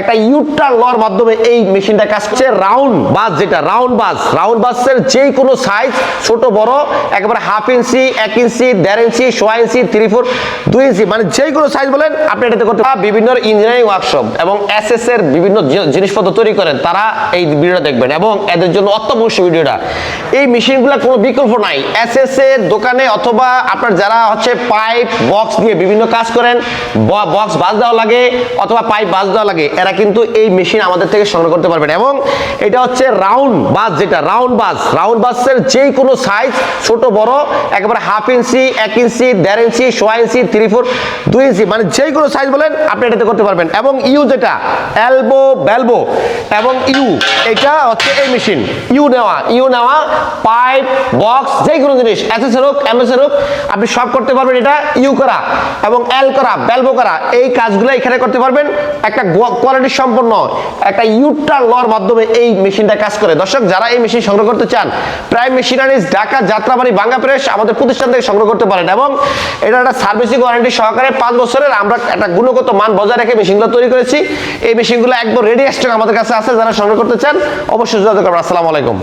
একটা ইউটার লর মাধ্যমে এই মেশিনটা কাজ করছে রাউন্ড বাস যেটা রাউন্ড বাস রাউন্ড বাসের যে কোনো সাইজ ছোট, বড়, একেবারে হাফ ইঞ্চি এক ইঞ্চি দেড় ইঞ্চি সোয়া ইঞ্চি থ্রি ফোর দুই ইঞ্চি মানে যে কোনো সাইজ বলেন, আপনি এটাতে করতে। বিভিন্ন ইঞ্জিনিয়ারিং ওয়ার্কশপ এবং এস এস এর বিভিন্ন জিনিসপত্র তৈরি করেন, তারা এই ভিডিওটা দেখবেন এবং এদের জন্য অত্যাবশ্যক ভিডিওটা এই মেশিনগুলোর কোনো বিকল্প নাই। এস এস এর দোকানে অথবা আপনার যারা হচ্ছে পাইপ বক্স দিয়ে বিভিন্ন কাজ করেন বক্স বাজ দেওয়া লাগে অথবা পাইপ বাজ দেওয়া লাগে। এরা কিন্তু এই মেশিন আমাদের থেকে সংগ্রহ করতে পারবেন এবং এটা হচ্ছে রাউন্ড বাস যেটা রাউন্ড বাস রাউন্ড বাসের যে কোনো সাইজ ছোট, বড়, একেবারে হাফ ইঞ্চি এক ইঞ্চি দেড় ইঞ্চি সোয়া ইঞ্চি থ্রি ফোর দুই ইঞ্চি মানে যে কোনো সাইজ বলেন আপনি এটাতে করতে পারবেন। এবং ইউ যেটা এলবো বেলবো এবং ইউ এটা হচ্ছে এই মেশিন ইউ নেওয়া ইউ নেওয়া পাইপ বক্স যে কোনো জিনিস এসএস হোক এমএস হোক, আপনি সব করতে পারবেন এটা ইউ করা এবং এল করা বেলবো করা। এই কাজগুলো এখানে করতে পারবেন। একটা কোয়ালিটি সম্পন্ন একটা ইউটার লর মাধ্যমে এই মেশিনটা কাজ করে। দর্শক, যারা এই মেশিন সংগ্রহ করতে চান প্রাইম মেশিনারিজ ঢাকা, যাত্রাবাড়ি, বাঙ্গা প্রেস আমাদের প্রতিষ্ঠান থেকে সংগ্রহ করতে পারেন এবং এটা একটা সার্ভিসিং ওয়ারেন্টি সহকারে পাঁচ বছরের আমরা একটা গুণগত মান বজায় রেখে মেশিনগুলো তৈরি করেছি। এই মেশিনগুলো একদম রেডি স্টক আমাদের কাছে আছে, যারা সংগ্রহ করতে চান, অবশ্যই যোগাযোগ করবেন। আসসালামু আলাইকুম।